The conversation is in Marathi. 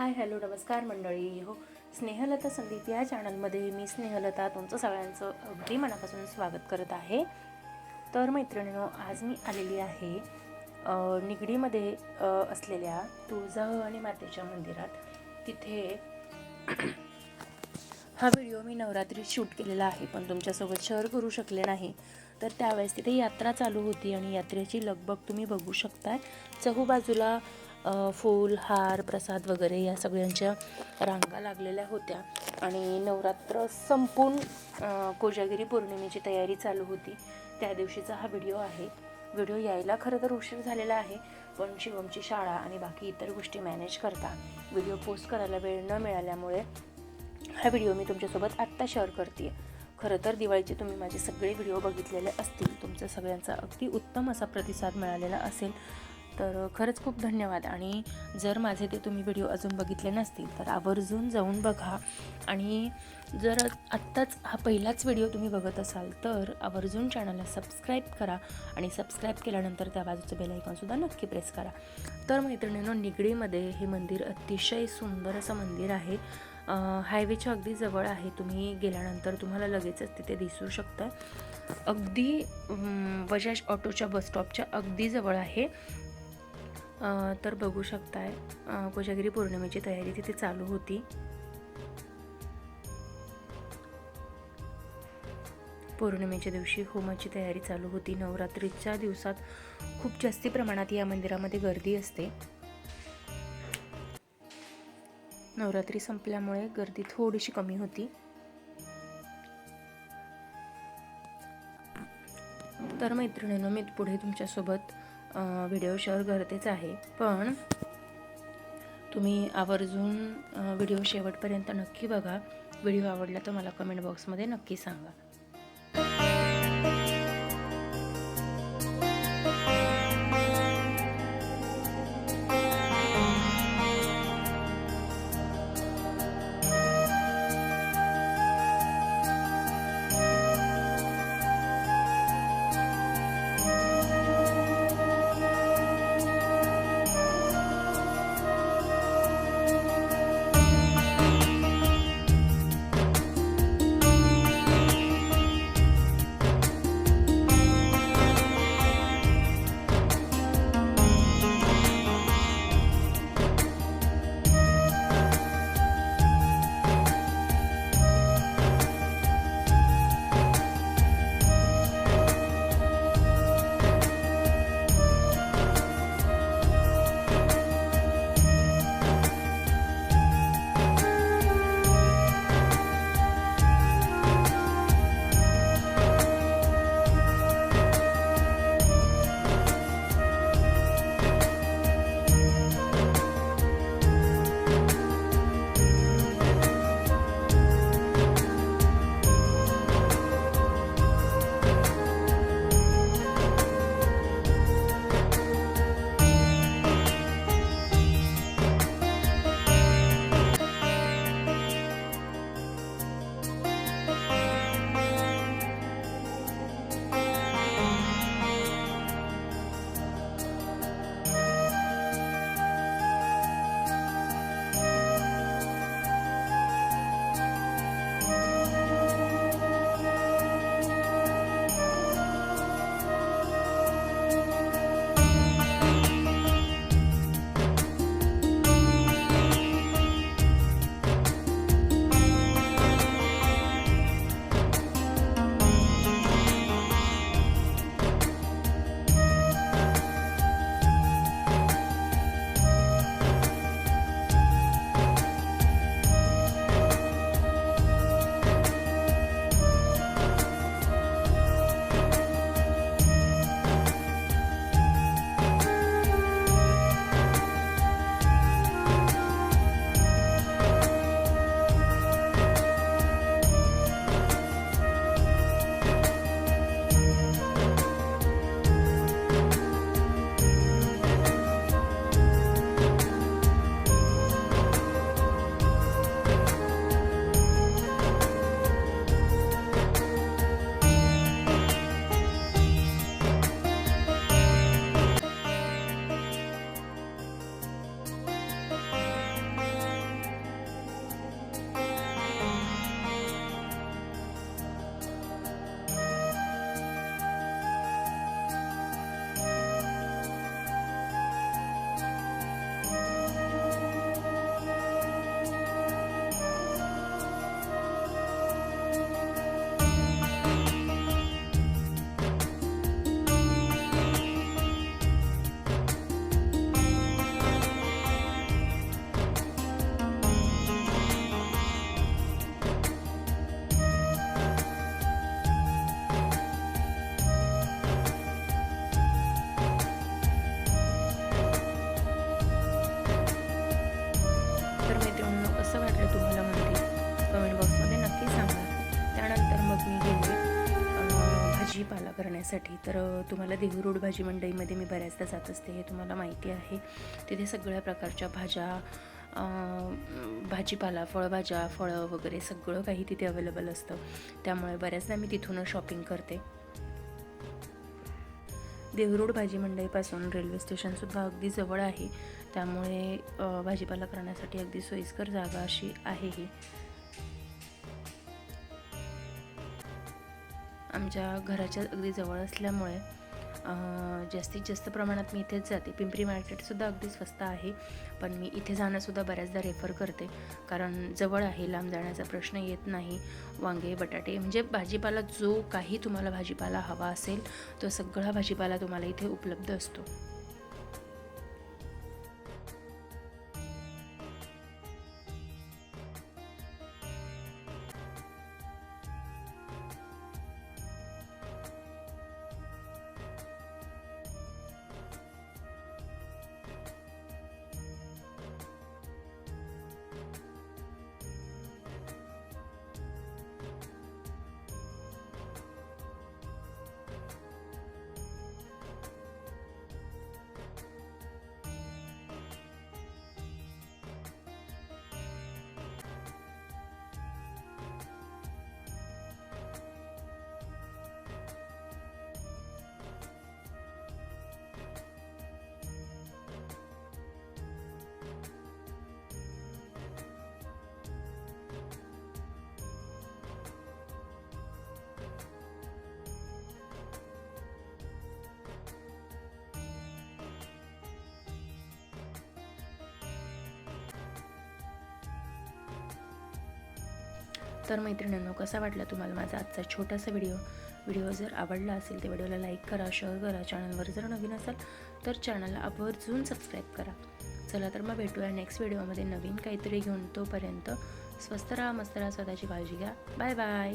हाय हॅलो नमस्कार मंडळी. हो स्नेहलता संदीप या चॅनलमध्ये मी स्नेहलता तुमचं सगळ्यांचं अगदी मनापासून स्वागत करत आहे. तर मैत्रिणीनो आज मी आलेली आहे निगडीमध्ये असलेल्या असलेल्या तुळजाभवानी मातेच्या मंदिरात. तिथे हा व्हिडिओ मी नवरात्रीत शूट केलेला आहे पण तुमच्यासोबत शेअर करू शकले नाही. तर त्यावेळेस तिथे यात्रा चालू होती आणि यात्रेची लगबग तुम्ही बघू शकताय. चहूबाजूला फूल हार प्रसाद वगैरे या सगळ्यांच्या रांगा लागलेल्या होत्या. आणि नवरात्र संपून कोजागिरी पौर्णिमेची तयारी चालू होती. त्या दिवशीचा हा व्हिडिओ आहे. व्हिडिओ यायला खरं तर उशीर झालेला आहे पण शिवमची शाळा आणि बाकी इतर गोष्टी मॅनेज करता व्हिडिओ पोस्ट करायला वेळ न मिळाल्यामुळे हा व्हिडिओ मी तुमच्यासोबत आत्ता शेअर करते. खरं तर दिवाळीचे तुम्ही माझे सगळे व्हिडिओ बघितलेले असतील. तुमचा सगळ्यांचा अगदी उत्तम असा प्रतिसाद मिळालेला असेल. तर खरंच खूप धन्यवाद. आणि जर माझे ते तुम्ही व्हिडिओ अजून बघितले नसतील तर आवर्जून जाऊन बघा. आणि जर आत्ताच हा पहिलाच व्हिडिओ तुम्ही बघत असाल तर आवर्जून चॅनलला सबस्क्राईब करा. आणि सबस्क्राईब केल्यानंतर त्या बाजूचं बेल आयकॉनसुद्धा नक्की प्रेस करा. तर मैत्रिणींनो निगडीमध्ये हे मंदिर अतिशय सुंदर असं मंदिर आहे. हायवेच्या अगदी जवळ आहे. तुम्ही गेल्यानंतर तुम्हाला लगेचच तिथे दिसू शकतं. अगदी बजाज ऑटोच्या बसस्टॉपच्या अगदी जवळ आहे. तर बघू शकताय. कोजागिरी पौर्णिमेची तयारी तिथे चालू होती. पौर्णिमेच्या दिवशी होमाची तयारी चालू होती. नवरात्रीच्या दिवसात खूप जास्ती प्रमाणात या मंदिरामध्ये गर्दी असते. नवरात्री संपल्यामुळे गर्दी थोडीशी कमी होती. तर मैत्रिणीनं मी पुढे तुमच्यासोबत व्हिडिओ शेअर करतेच आहे. पण तुम्ही आवर्जून व्हिडिओ शेवटपर्यंत नक्की बघा. व्हिडिओ आवडला तर मला कमेंट बॉक्समध्ये नक्की सांगा. करण्यासाठी. तर तुम्हाला देहू रोड भाजी मंडईमध्ये मी बऱ्याचदा जात असते हे तुम्हाला माहिती आहे. तिथे सगळ्या प्रकारच्या भाज्या भाजीपाला फळभाज्या फळं वगैरे सगळं काही तिथे अवेलेबल असतं. त्यामुळे बऱ्याचदा मी तिथूनच शॉपिंग करते. देहरोड भाजी मंडईपासून रेल्वे स्टेशनसुद्धा अगदी जवळ आहे. त्यामुळे भाजीपाला करण्यासाठी अगदी सोयीस्कर जागा अशी आहे ही. आमच्या घराच्या अगदी जवळ असल्यामुळे जास्तीत जास्त प्रमाणात मी इथेच जाते. पिंपरी मार्केटसुद्धा अगदी स्वस्त आहे पण मी इथे जाणंसुद्धा बऱ्याचदा रेफर करते. कारण जवळ आहे लांब जाण्याचा प्रश्न येत नाही. वांगे बटाटे म्हणजे भाजीपाला जो काही तुम्हाला भाजीपाला हवा असेल तो सगळा भाजीपाला तुम्हाला इथे उपलब्ध असतो. तर मैत्रिणींनो कसा वाटला तुम्हाला माझा आजचा छोटासा व्हिडिओ? व्हिडिओ जर आवडला असेल तर व्हिडिओला लाईक करा शेअर करा चॅनलवर जर नवीन असाल तर चॅनलला आवर्जून सबस्क्राईब करा. चला तर मग भेटूया नेक्स्ट व्हिडिओमध्ये नवीन काहीतरी घेऊन. तोपर्यंत स्वस्त राहा मस्त राहा स्वतःची काळजी घ्या. Bye bye.